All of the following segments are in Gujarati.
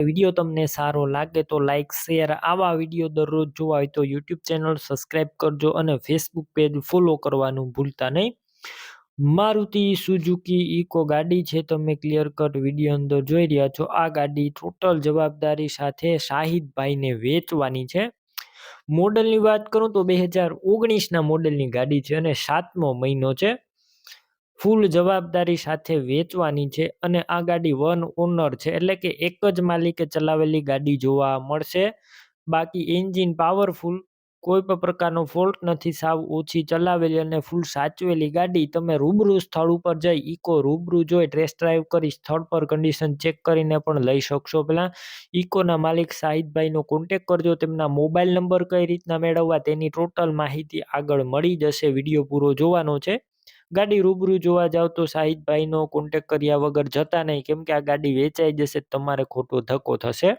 વીડિયો તમને સારો લાગે તો લાઇક શેર આવા વીડિયો દરરોજ જોવા હોય તો યુટ્યુબ ચેનલ સબસ્ક્રાઈબ કરજો અને ફેસબુક પેજ ફોલો કરવાનું ભૂલતા નહીં. મારુતિ સુઝુકી ઇકો ગાડી છે, તમે ક્લિયર કટ વીડિયો અંદર જોઈ રહ્યા છો. આ ગાડી ટોટલ જવાબદારી સાથે શાહિદભાઈને વેચવાની છે. મોડલની વાત કરું તો બે હજાર ઓગણીસના મોડલની ગાડી છે અને સાતમો મહિનો છે. ફૂલ જવાબદારી સાથે વેચવાની છે અને આ ગાડી વન ઓનર છે. એટલે કે એક જ માલિકે ચલાવેલી ગાડી જોવા મળશે. બાકી એન્જિન પાવરફુલ, કોઈ પણ પ્રકારનો ફોલ્ટ નથી, સાવ ઓછી ચલાવેલી અને ફૂલ સાચવેલી ગાડી. તમે રૂબરૂ સ્થળ ઉપર જઈ ઇકો રૂબરૂ જોઈ ટેસ્ટ ડ્રાઈવ કરી સ્થળ પર કન્ડિશન ચેક કરીને પણ લઈ શકશો. પહેલાં ઇકોના માલિક શાહિદભાઈનો કોન્ટેક કરજો. તેમના મોબાઈલ નંબર કઈ રીતના મેળવવા તેની ટોટલ માહિતી આગળ મળી જશે. વીડિયો પૂરો જોવાનો છે. ગાડી રૂબરૂ જોવા જાવ તો શાહિદભાઈનો કોન્ટેક કર્યા વગર જતા નહીં. કેમ કે આ ગાડી વેચાઈ જશે તમારે ખોટો ધક્કો થશે.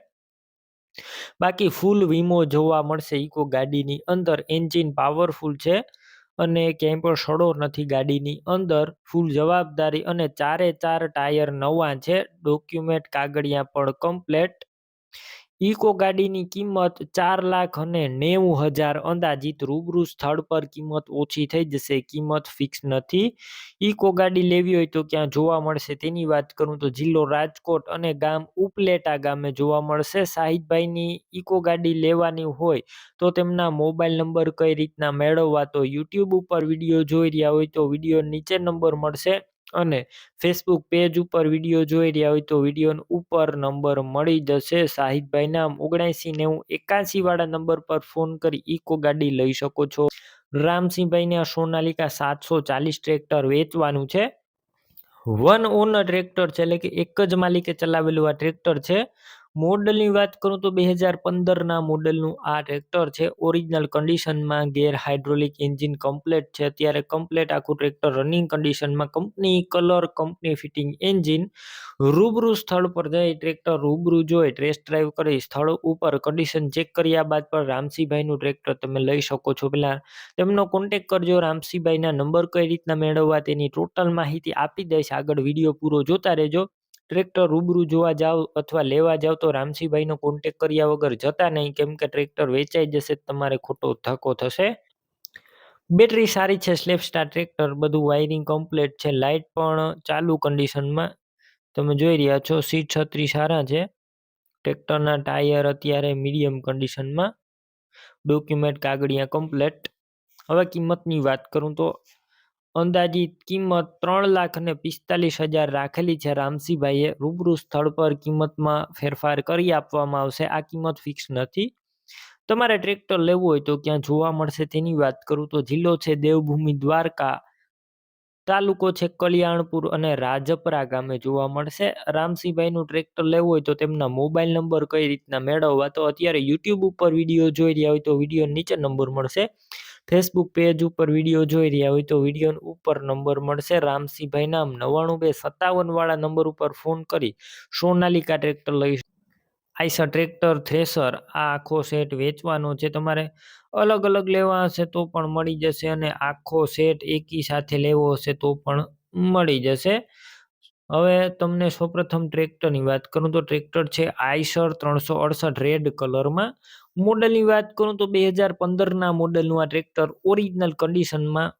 બાકી ફૂલ વીમો જોવા મળશે. ઇકો ગાડીની અંદર એન્જિન પાવરફુલ છે અને ક્યાંય પણ સડો નથી ગાડીની અંદર. ફૂલ જવાબદારી અને ચારે ચાર ટાયર નવા છે. ડોક્યુમેન્ટ કાગળિયા પણ કમ્પ્લેટ ઇકો ગાડીની કિંમત ચાર લાખ અને નેવું હજાર અંદાજિત રૂબરૂ સ્થળ પર કિંમત ઓછી થઈ જશે. કિંમત ફિક્સ નથી. ઇકો ગાડી લેવી હોય તો ક્યાં જોવા મળશે? તેની વાત કરું તો જિલ્લો રાજકોટ અને ગામ ઉપલેટા ગામે જોવા મળશે. શાહિદભાઈની ઇકો ગાડી લેવાની હોય તો તેમના મોબાઈલ નંબર કઈ રીતના મેળવવા તો યુટ્યુબ ઉપર વીડિયો જોઈ રહ્યા હોય તો વીડિયો નીચે નંબર મળશે. અને ફેસબુક પેજ ઉપર વીડિયો જોઈ રહ્યા હોય તો વીડિયો ઉપર નંબર મળી જશે. શાહિદભાઈ નામ ઓગણસી નેવું એકાસી વાળા નંબર પર ફોન કરી ઇકો ગાડી લઈ શકો છો. રામસિંહભાઈને આ સોનાલિકા સાતસો ચાલીસ ટ્રેક્ટર વેચવાનું છે. વન ઓનર ટ્રેક્ટર છે એટલે કે એક જ માલિકે ચલાવેલું આ ટ્રેક્ટર છે. મોડલની વાત કરું તો બે હજાર પંદરના મોડલનું આ ટ્રેક્ટર છે. ઓરિજિનલ કન્ડિશનમાં ગેર હાઇડ્રોલિક એન્જિન કમ્પ્લેટ છે. અત્યારે કમ્પ્લેટ આખું ટ્રેક્ટર રનિંગ કન્ડિશનમાં company colour, company fitting engine રૂબરૂ સ્થળ પર જઈ ટ્રેક્ટર રૂબરૂ જોઈ ટેસ્ટ ડ્રાઈવ કરી, સ્થળ ઉપર કન્ડિશન ચેક કર્યા બાદ પણ રામસિંહભાઈનું ટ્રેક્ટર તમે લઈ શકો છો. પહેલાં તેમનો કોન્ટેક કરજો, રામસિંહભાઈના નંબર કઈ રીતના મેળવવા તેની ટોટલ માહિતી આપી દઈશ. આગળ વીડિયો પૂરો જોતા રહેજો. ટ્રેક્ટર રૂબરૂ જોવા જાઓ અથવા લેવા જાઓ તો રામસિંહભાઈનો કોન્ટેક કર્યા વગર જતા નહીં. કેમ કે ટ્રેક્ટર વેચાઈ જશે તમારે ખોટો ધક્કો થશે. બેટરી સારી છે સ્લેપસ્ટાર ટ્રેક્ટર, બધું વાયરિંગ કમ્પ્લીટ છે લાઇટ પણ ચાલુ કન્ડિશનમાં તમે જોઈ રહ્યા છો સીટ છત્રી સારા છે. ટ્રેક્ટરના ટાયર અત્યારે મીડિયમ કન્ડિશનમાં ડોક્યુમેન્ટ કાગળિયા કમ્પ્લેટ હવે કિંમતની વાત કરું તો અંદાજિત કિંમત ત્રણ લાખ અને પિસ્તાલીસ હજાર રાખેલી છે. રામસિંહભાઈએ રૂબરૂ સ્થળ પર કિંમતમાં ફેરફાર કરી આપવામાં આવશે. આ કિંમત ફિક્સ નથી. તમારે ટ્રેક્ટર લેવું હોય તો ક્યાં જોવા મળશે તેની વાત કરું તો જિલ્લો છે દેવભૂમિ દ્વારકા. તાલુકો છે કલ્યાણપુર અને રાજપરા ગામે જોવા મળશે. રામસિંહભાઈનું ટ્રેક્ટર લેવું હોય તો તેમના મોબાઈલ નંબર કઈ રીતના મેળવવા? તો અત્યારે યુટ્યુબ ઉપર વીડિયો જોઈ રહ્યા હોય તો વીડિયો નીચે નંબર મળશે. ફેસબુક પેજ ઉપર વીડિયો જોઈ રહ્યા હોય તો વીડિયો ઉપર નંબર મળશે. રામસિંહભાઈ નામ નવ્વાણું બે સત્તાવન વાળા નંબર ઉપર ફોન કરી સોનાલિકા ટ્રેક્ટર લઈ આઈસા ટ્રેક્ટર થ્રેસર, આ આખો સેટ વેચવાનો છે. તમારે અલગ અલગ લેવા હશે તો પણ મળી જશે અને આખો સેટ એકી સાથે લેવો હશે તો પણ મળી જશે. હવે તમને સૌપ્રથમ ટ્રેક્ટરની વાત કરું તો ટ્રેક્ટર છે આઈસર ત્રણસો અડસઠ રેડ કલરમાં મોડલની વાત કરું તો બે હજાર પંદરના મોડલનું આ ટ્રેક્ટર ઓરિજિનલ કન્ડિશનમાં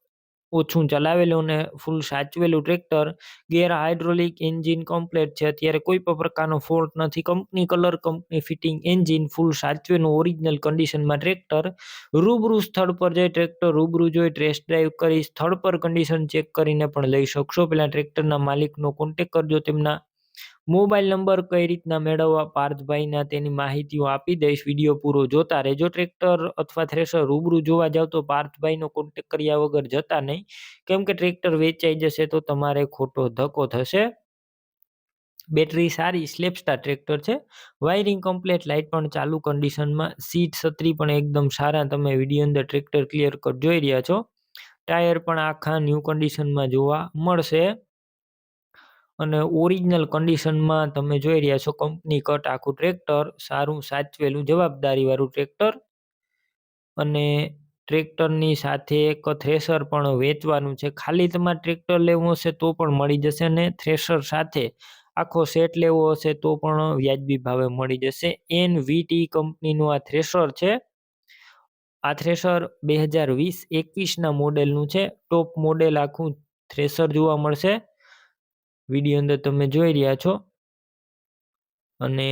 ઓછું ચલાવેલું અને full સાચવેલું tractor. Gear hydraulic engine complete છે. અત્યારે કોઈ પણ પ્રકારનો ફોલ્ટ નથી. Company colour company fitting engine full સાચવેલું original કન્ડિશનમાં ટ્રેક્ટર. રૂબરૂ સ્થળ પર જઈ ટ્રેક્ટર રૂબરૂ જોઈ ટેસ્ટ ડ્રાઈવ કરી સ્થળ પર કન્ડિશન ચેક કરીને પણ લઈ શકશો. પહેલાં ટ્રેક્ટરના માલિકનો કોન્ટેક કરજો તેમના મોબાઈલ નંબર કઈ રીતના મેળવવા પાર્થભાઈના તેની માહિતીઓ આપી દઈશ. વીડિયો પૂરો જોતા રહેજો. ટ્રેક્ટર અથવા થ્રેશર રૂબરૂ જોવા જાવ તો પાર્થભાઈનો કોન્ટેક કર્યા વગર જતા નહીં. કેમ કે ટ્રેક્ટર વેચાઈ જશે તો તમારે ખોટો ધક્કો થશે. બેટરી સારી સ્લેપસ્ટાર ટ્રેક્ટર છે. વાયરિંગ કમ્પ્લેટ લાઇટ પણ ચાલુ કન્ડિશનમાં સીટ છત્રી પણ એકદમ સારા. તમે વીડિયો અંદર ટ્રેક્ટર ક્લિયર કટ જોઈ રહ્યા છો. ટાયર પણ આખા ન્યૂ કન્ડિશનમાં જોવા મળશે. અને ઓરિજિનલ કન્ડિશનમાં તમે જોઈ રહ્યા છો કંપની કટ આખું ટ્રેક્ટર, સારું સાચવેલું જવાબદારીવાળું ટ્રેક્ટર અને ટ્રેક્ટરની સાથે એક થ્રેશર પણ વેચવાનું છે. ખાલી તમારે ટ્રેક્ટર લેવું હશે તો પણ મળી જશે અને થ્રેશર સાથે આખો સેટ લેવો હશે તો પણ વ્યાજબી ભાવે મળી જશે. એન વીટી કંપનીનું આ થ્રેશર છે. આ થ્રેશર બે હજાર વીસ એકવીસના મોડેલનું છે. ટોપ મોડેલ આખું થ્રેશર જોવા મળશે. વીડિયો અંદર તમે જોઈ રહ્યા છો. અને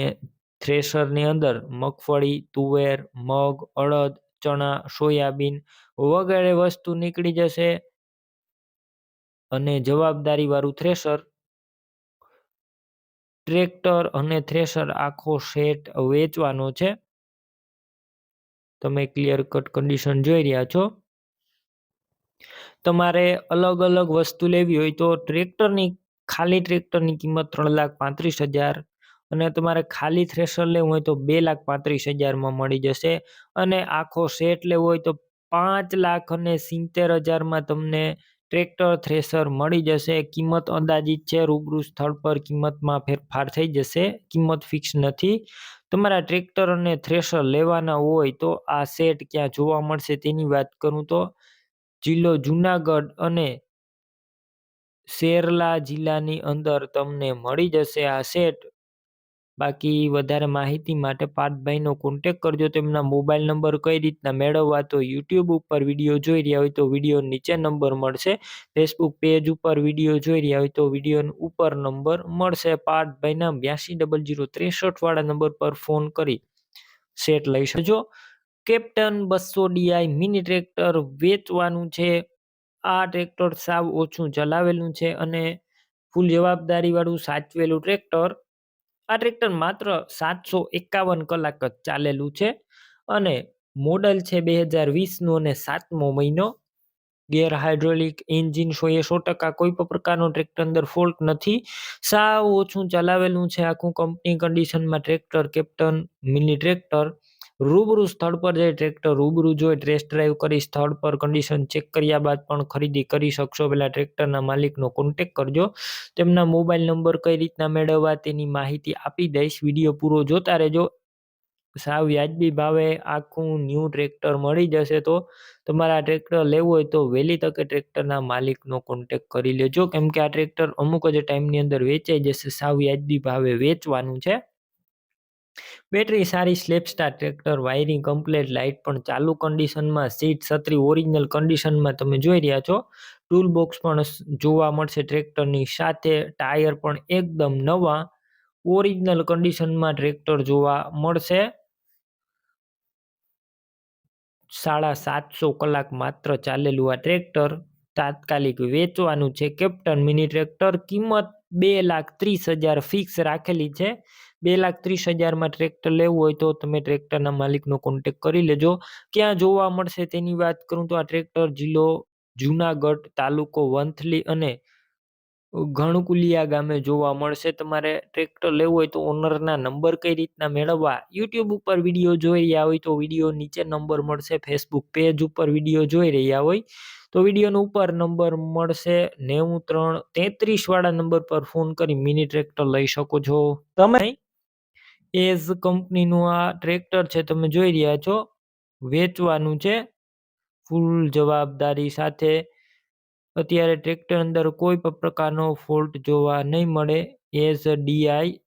થ્રેશરની અંદર મગફળી, તુવેર, મગ, અડદ, ચણા, સોયાબીન વગેરે વસ્તુ નીકળી જશે. અને જવાબદારી વાળું થ્રેશર. ટ્રેક્ટર અને થ્રેશર આખો સેટ વેચવાનો છે. તમે ક્લિયર કટ કન્ડિશન જોઈ રહ્યા છો. તમારે અલગ અલગ વસ્તુ લેવી હોય તો ટ્રેક્ટરની ખાલી ટ્રેક્ટરની કિંમત ત્રણ લાખ પાંત્રીસ હજાર અને તમારે ખાલી થ્રેશર લેવું હોય તો બે લાખ પાંત્રીસ હજારમાં મળી જશે અને આખો સેટ લેવો હોય તો પાંચ લાખ અને સિત્તેર હજારમાં તમને ટ્રેક્ટર થ્રેશર મળી જશે. કિંમત અંદાજિત છે, રૂબરૂ સ્થળ પર કિંમતમાં ફેરફાર થઈ જશે. કિંમત ફિક્સ નથી. તમારા ટ્રેક્ટર અને થ્રેશર લેવાના હોય તો આ સેટ ક્યાં જોવા મળશે તેની વાત કરું તો જિલ્લો જુનાગઢ અને શેરલા જિલ્લાની અંદર તમને મળી જશે આ સેટ. બાકી વધારે માહિતી માટે પાર્થભાઈનો કોન્ટેક કરજો. તેમના મોબાઈલ નંબર કઈ રીતના મેળવવા તો યુટ્યુબ ઉપર વીડિયો જોઈ રહ્યા હોય તો વીડિયો નીચે નંબર મળશે. ફેસબુક પેજ ઉપર વીડિયો જોઈ રહ્યા હોય તો વીડિયો ઉપર નંબર મળશે. પાર્થભાઈના બ્યાસી ડબલ જીરો ત્રેસઠ વાળા નંબર પર ફોન કરી સેટ લઈ શકજો. કેપ્ટન બસો ડીઆઈ મિની ટ્રેક્ટર વેચવાનું છે. આ ટ્રેક્ટર સાવ ઓછું ચલાવેલું છે અને ફૂલ જવાબદારીવાળું સાચવેલું ટ્રેક્ટર. આ ટ્રેક્ટર માત્ર સાતસો એકાવન કલાક જ ચાલેલું છે અને મોડલ છે બે હજાર વીસનું અને સાતમો મહિનો. ગેર હાઇડ્રોલિક એન્જિન સો એ સો ટકા કોઈ પણ પ્રકારનો ટ્રેક્ટર અંદર ફોલ્ટ નથી. સાવ ઓછું ચલાવેલું છે આખું કંપની કન્ડિશનમાં ટ્રેક્ટર કેપ્ટન મિની ટ્રેક્ટર. રૂબરૂ સ્થળ પર જઈ ટ્રેક્ટર રૂબરૂ જોઈ ટેસ્ટ ડ્રાઈવ કરી સ્થળ પર કન્ડિશન ચેક કર્યા બાદ પણ ખરીદી કરી શકશો. પહેલાં ટ્રેક્ટરના માલિકનો કોન્ટેક કરજો. તેમના મોબાઈલ નંબર કઈ રીતના મેળવવા તેની માહિતી આપી દઈશ. વીડિયો પૂરો જોતા રહેજો. સાવ વ્યાજબી ભાવે આખું ન્યૂ ટ્રેક્ટર મળી જશે તો તમારા ટ્રેક્ટર લેવું હોય તો વહેલી તકે ટ્રેક્ટરના માલિકનો કોન્ટેક કરી લેજો. કેમ કે આ ટ્રેક્ટર અમુક જ ટાઈમની અંદર વેચાઈ જશે. સાવ વ્યાજબી ભાવે વેચવાનું છે. બેટરી સારી સ્લેપ સ્ટાર ટ્રેક્ટર, વાયરિંગ કમ્પ્લેટ, લાઇટ પણ ચાલુ કન્ડિશનમાં, સીટ છત્રી, ઓરિજિનલ કન્ડિશનમાં તમે જોઈ રહ્યા છો. ટૂલ બોક્સ પણ જોવા મળશે ટ્રેક્ટરની સાથે. ટાયર પણ એકદમ નવા, ઓરિજિનલ કન્ડિશનમાં ટ્રેક્ટર જોવા મળશે. સાડા સાતસો કલાક માત્ર ચાલેલું આ ટ્રેક્ટર. તાત્કાલિક વેચવાનું છે કેપ્ટન મિની ટ્રેક્ટર. કિંમત બે લાખ ત્રીસ હજાર ફિક્સ રાખેલી છે. બે લાખ ત્રીસ હજારમાં ટ્રેક્ટર લેવું હોય તો તમે ટ્રેક્ટરના માલિકનો કોન્ટેક કરી લેજો. ક્યાં જોવા મળશે તેની વાત કરું તો આ ટ્રેક્ટર જિલ્લો જુનાગઢ તાલુકો વંથલી અને ઘણકુલિયા ગામે જોવા મળશે. તમારે ટ્રેક્ટર લેવું હોય તો ઓનરના નંબર કઈ રીતના મેળવવા? યુટ્યુબ ઉપર વીડિયો જોઈ રહ્યા હોય તો વીડિયો નીચે નંબર મળશે. ફેસબુક પેજ ઉપર વીડિયો જોઈ રહ્યા હોય તો વિડીયોનો ઉપર નંબર મળશે. નેવું ત્રણ તેત્રીસ વાળા નંબર પર ફોન કરી મિની ટ્રેક્ટર લઈ શકો છો. તમે એઝ કંપનીનું આ ટ્રેક્ટર છે તમે જોઈ રહ્યા છો. વેચવાનું છે. ફૂલ જવાબદારી સાથે અત્યારે ટ્રેક્ટર અંદર કોઈ પણ પ્રકારનો ફોલ્ટ જોવા નહીં મળે. એઝ ડીઆઈ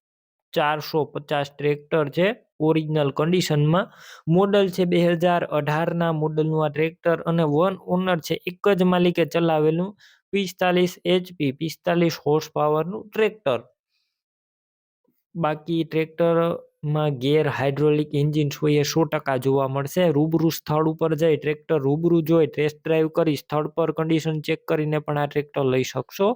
ચારસો પચાસ ટ્રેક્ટર છે. ઓરિજિનલ કન્ડિશનમાં મોડલ છે બે હજાર અઢારના મોડલનું આ ટ્રેક્ટર અને વન ઓનર છે એક જ માલિકે ચલાવેલું પિસ્તાલીસ એચપી પિસ્તાલીસ હોર્સ પાવરનું ટ્રેક્ટર. બાકી ટ્રેક્ટરમાં ગેર હાઇડ્રોલિક એન્જિન હોય સો ટકા જોવા મળશે? રૂબરૂ સ્થળ ઉપર જઈ ટ્રેક્ટર રૂબરૂ જોઈ ટેસ્ટ ડ્રાઈવ કરી સ્થળ પર કન્ડિશન ચેક કરીને પણ આ ટ્રેક્ટર લઈ શકશો.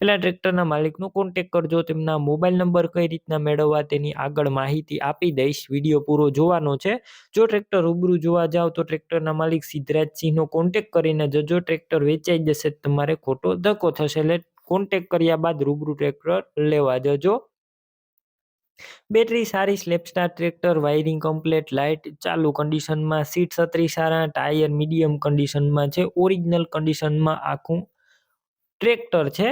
પહેલાં ટ્રેક્ટરના માલિકનો કોન્ટેક કરજો, તેમના મોબાઈલ નંબર કઈ રીતના મેળવવા તેની આગળ માહિતી આપી દઈશ. વીડિયો પૂરો જોવાનો છે. જો ટ્રેક્ટર રૂબરૂ જોવા જાઓ તો ટ્રેક્ટરના માલિક સિદ્ધરાજસિંહનો કોન્ટેક કરીને જજો. ટ્રેક્ટર વેચાઈ જશે તમારે ખોટો ધક્કો થશે. એટલે કોન્ટેક કર્યા બાદ રૂબરૂ ટ્રેક્ટર લેવા જજો. બેટરી સારી સ્લેપસ્ટાર ટ્રેક્ટર વાયરિંગ કમ્પ્લેટ લાઇટ ચાલુ કન્ડિશનમાં સીટ છત્રી સારા ટાયર મીડિયમ કન્ડિશનમાં છે. ઓરિજિનલ કન્ડિશનમાં આખું ટ્રેક્ટર છે.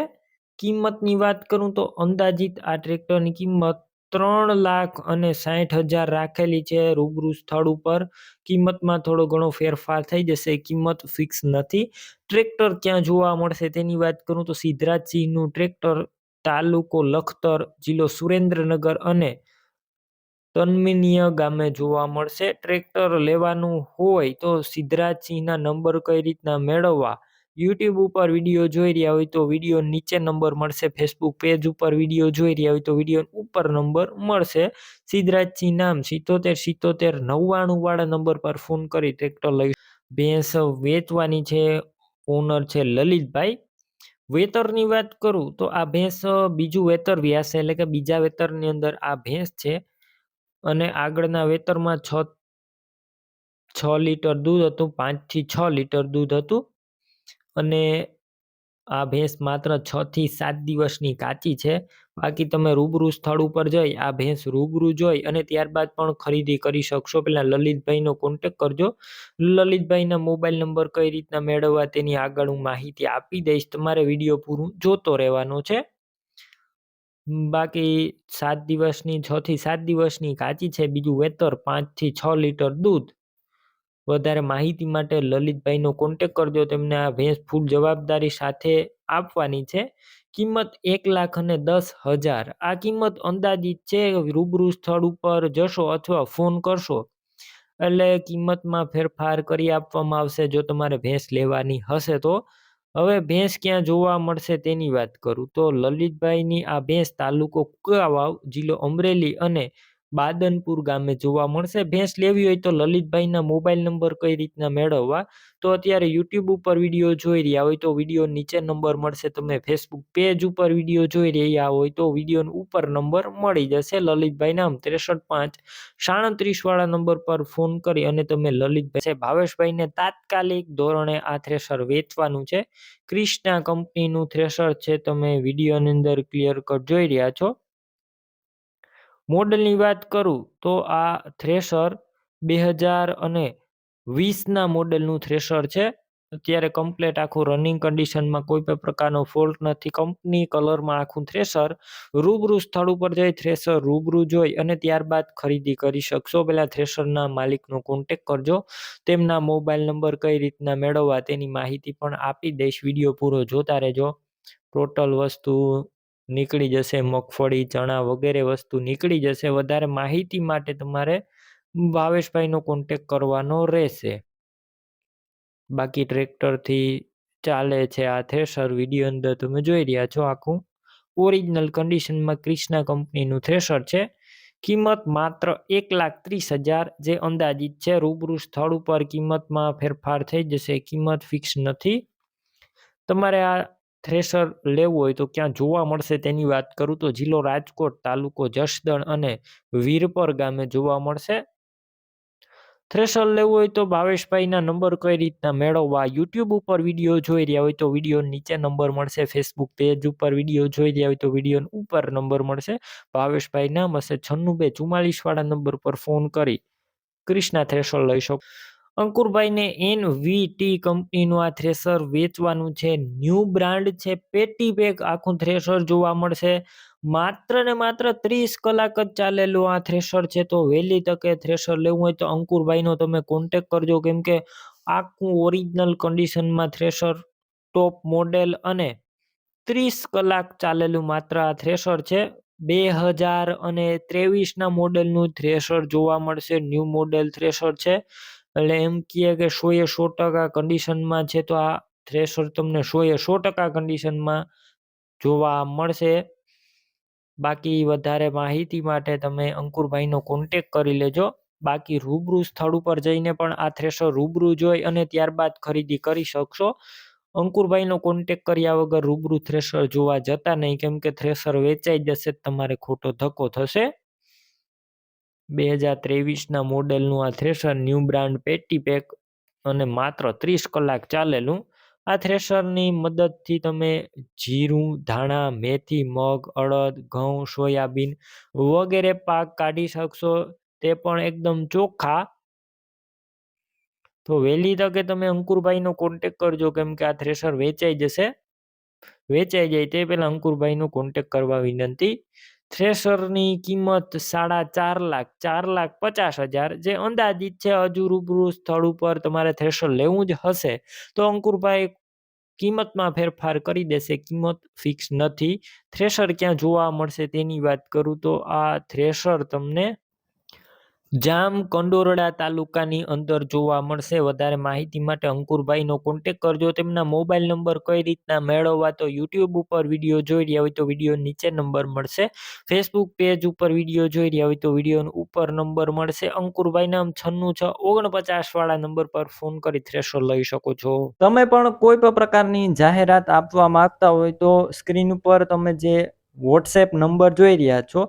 કિંમતની વાત કરું તો અંદાજિત આ ટ્રેક્ટરની કિંમત ત્રણ લાખ અને સાઠ હજાર રાખેલી છે. રૂબરૂ સ્થળ ઉપર કિંમતમાં થોડો ઘણો ફેરફાર થઈ જશે. કિંમત ફિક્સ નથી. ટ્રેક્ટર ક્યાં જોવા મળશે તેની વાત કરું તો સિદ્ધરાજસિંહનું ટ્રેક્ટર તાલુકો લખતર, જિલ્લો સુરેન્દ્રનગર અને તન્મીનીય ગામે જોવા મળશે. ટ્રેક્ટર લેવાનું હોય તો સિદ્ધરાજસિંહના નંબર કઈ રીતના મેળવવા? યુટ્યુબ ઉપર વીડિયો જોઈ રહ્યા હોય તો વીડિયો નીચે નંબર મળશે. ફેસબુક પેજ ઉપર વીડિયો જોઈ રહ્યા હોય તો વીડિયો ઉપર નંબર મળશે. સિદ્ધરાજસિંહ નામ સિત્તોતેર સિત્તોતેર નવ્વાણુંવાળા નંબર પર ફોન કરી ટ્રેક્ટર લઈ. ભેંસ વેચવાની છે, ઓનર છે લલિતભાઈ. વેતરની વાત કરું તો આ ભેંસ બીજું વેતર વ્યાસે એટલે કે બીજા વેતરની અંદર આ ભેંસ છે અને આગળના વેતરમાં છ છ લીટર દૂધ હતું, પાંચથી છ લીટર દૂધ હતું અને આ ભેંસ માત્ર છથી સાત દિવસની કાચી છે. બાકી તમે રૂબરૂ સ્થળ ઉપર જઈ, આ ભેંસ રૂબરૂ જોઈ અને ત્યારબાદ પણ ખરીદી કરી શકશો. પહેલાં લલિતભાઈનો કોન્ટેક કરજો. લલિતભાઈના મોબાઈલ નંબર કઈ રીતના મેળવવા તેની આગળ હું માહિતી આપી દઈશ. તમારે વીડિયો પૂરું જોતો રહેવાનો છે. બાકી સાત દિવસની છથી સાત દિવસની કાચી છે. બીજું વેતર પાંચથી છ લીટર દૂધ. વધારે માહિતી માટે લલિતભાઈનો કોન્ટેક કરજો. તેમને આ ભેંસ ફૂલ જવાબદારી સાથે આપવાની છે. કિંમત એક લાખ અને દસ હજાર. આ કિંમત અંદાજિત છે, રૂબરૂ સ્થળ ઉપર જશો અથવા ફોન કરશો. એટલે કિંમતમાં ફેરફાર કરી આપવામાં આવશે જો તમારે ભેંસ લેવાની હશે તો. હવે ભેંસ ક્યાં જોવા મળશે તેની વાત કરું. તો લલિતભાઈની આ ભેંસ તાલુકો કુકાવાવ જિલ્લો અમરેલી અને બાદનપુર ગામે જોવા મળશે. ભેંસ લેવી હોય તો લલિતભાઈના મોબાઈલ નંબર કઈ રીતના મેળવવા? તો અત્યારે યુટ્યુબ ઉપર વીડિયો જોઈ રહ્યા હોય તો વીડિયો નીચે નંબર મળશે. તમે ફેસબુક પેજ ઉપર વીડિયો જોઈ રહ્યા હોય તો વીડિયો ઉપર નંબર મળી જશે. લલિતભાઈ નામ ત્રેસઠ પાંચ સાડત્રીસ વાળા નંબર પર ફોન કરી અને તમે લલિતભાઈ ભાવેશભાઈને તાત્કાલિક ધોરણે આ થ્રેશર વેચવાનું છે. ક્રિષ્ના કંપનીનું થ્રેશર છે, તમે વિડીયોની અંદર ક્લિયર કટ જોઈ રહ્યા છો. મોડલની વાત કરું તો આ થ્રેશર બે હજાર અને વીસના મોડલનું થ્રેશર છે. અત્યારે કમ્પ્લેટ આખું રનિંગ કન્ડિશનમાં કોઈ પણ પ્રકારનો ફોલ્ટ નથી. કંપની કલરમાં આખું થ્રેશર રૂબરૂ સ્થળ ઉપર જઈ થ્રેશર રૂબરૂ જોઈ અને ત્યારબાદ ખરીદી કરી શકશો. પહેલાં થ્રેશરના માલિકનો કોન્ટેક કરજો. તેમના મોબાઈલ નંબર કઈ રીતના મેળવવા તેની માહિતી પણ આપી દઈશ. વીડિયો પૂરો જોતા રહેજો. ટોટલ વસ્તુ નીકળી જશે, મગફળી, ચણા વગેરે વસ્તુ નીકળી જશે. વધારે માહિતી માટે તમારે ભાવેશભાઈનો કોન્ટેક કરવાનો રહેશે. બાકી ટ્રેક્ટરથી ચાલે છે આ થ્રેશર વીડિયો અંદર તમે જોઈ રહ્યા છો આખું. ઓરિજિનલ કન્ડિશનમાં ક્રિષ્ના કંપનીનું થ્રેશર છે. કિંમત માત્ર એક લાખ ત્રીસ હજાર જે અંદાજિત છે. રૂબરૂ સ્થળ ઉપર કિંમતમાં ફેરફાર થઈ જશે. કિંમત ફિક્સ નથી. તમારે આ થ્રેશર લેવું હોય તો ક્યાં જોવા મળશે તેની વાત કરું તો જિલ્લો રાજકોટ, તાલુકો જસદણ અને વીરપર ગામે જોવા મળશે. થ્રેશર લેવું હોય તો ભાવેશભાઈના નંબર કઈ રીતના મેળવવા, યુટ્યુબ ઉપર વીડિયો જોઈ રહ્યા હોય તો વીડિયો નીચે નંબર મળશે, ફેસબુક પેજ ઉપર વીડિયો જોઈ રહ્યા હોય તો વીડિયો ઉપર નંબર મળશે. ભાવેશભાઈ નામ હશે છન્નું બે ચુમ્માલીસ વાળા નંબર પર ફોન કરી ક્રિષ્ના થ્રેશર લઈ શકો. અંકુરભાઈને એન વી ટી કંપનીનું આ થ્રેસર વેચવાનું છે. ન્યૂ બ્રાન્ડ છે. પેટી પેક આખું થ્રેસર જોવા મળશે. માત્ર ને માત્ર ત્રીસ કલાક જ ચાલેલું આ થ્રેસર છે. તો વહેલી તકે થ્રેસર લેવું હોય તો અંકુરભાઈનો તમે કોન્ટેક કરજો. કેમ કે આખું ઓરિજિનલ કન્ડિશનમાં થ્રેસર ટોપ મોડેલ અને ત્રીસ કલાક ચાલેલું માત્ર આ થ્રેસર છે. બે હજાર અને ત્રેવીસના મોડેલનું થ્રેસર જોવા મળશે. ન્યૂ મોડેલ થ્રેસર છે. એટલે એમ કહીએ કે સો એ સો ટકા કન્ડિશનમાં છે, તો આ થ્રેશર તમને સો સો ટકા કન્ડિશનમાં જોવા મળશે. બાકી વધારે માહિતી માટે તમે અંકુરભાઈનો કોન્ટેક કરી લેજો. બાકી રૂબરૂ સ્થળ ઉપર જઈને પણ આ થ્રેશર રૂબરૂ જોઈ અને ત્યારબાદ ખરીદી કરી શકશો. અંકુરભાઈનો કોન્ટેક કર્યા વગર રૂબરૂ થ્રેશર જોવા જતા નહીં, કેમ કે થ્રેશર વેચાઈ જશે, તમારે ખોટો ધક્કો થશે. બે હજાર ત્રેવીસના મોડેલનું આ થ્રેશર ન્યૂ બ્રાન્ડ પેટી પેક અને માત્ર ત્રીસ કલાક ચાલેલું. આ થ્રેશરની મદદથી તમે જીરું, ધાણા, મેથી, મગ, અડદ, ઘઉં, સોયાબીન વગેરે પાક કાઢી શકશો. તે પણ એકદમ ચોખ્ખા. તો વહેલી તકે તમે અંકુરભાઈનો કોન્ટેક કરજો, કેમ કે આ થ્રેશર વેચાઈ જશે. વેચાઈ જાય તે પહેલાં અંકુરભાઈનો કોન્ટેક કરવા વિનંતી. થ્રેશરની કિંમત સાડા ચાર લાખ ચાર લાખ પચાસ હજાર, જે અંદાજિત છે હજુ રૂબરૂ સ્થળ ઉપર તમારે થ્રેશર લેવું જ હશે. તો અંકુરભાઈ કિંમતમાં ફેરફાર કરી દેશે, કિંમત ફિક્સ નથી. થ્રેશર ક્યાં જોવા મળશે તેની વાત કરું તો આ થ્રેશર તમને જામ કંડોરડા તાલુકાની અંદર જોવા મળશે. વધારે માહિતી માટે અંકુરભાઈનો કોન્ટેક કરજો. તેમના મોબાઈલ નંબર કઈ રીતના મેળવવા તો યુટ્યુબ ઉપર વીડિયો જોઈ રહ્યા હોય તો વીડિયો નીચે નંબર મળશે. ફેસબુક પેજ ઉપર વીડિયો જોઈ રહ્યા હોય તો વીડિયો ઉપર નંબર મળશે. અંકુરભાઈ નામ છન્નું છ. ઓગણપચાસ વાળા નંબર પર ફોન કરી થ્રેશર લઈ શકો છો. તમે પણ કોઈ પણ પ્રકારની જાહેરાત આપવા માંગતા હોય તો સ્ક્રીન ઉપર તમે જે વોટ્સએપ નંબર જોઈ રહ્યા છો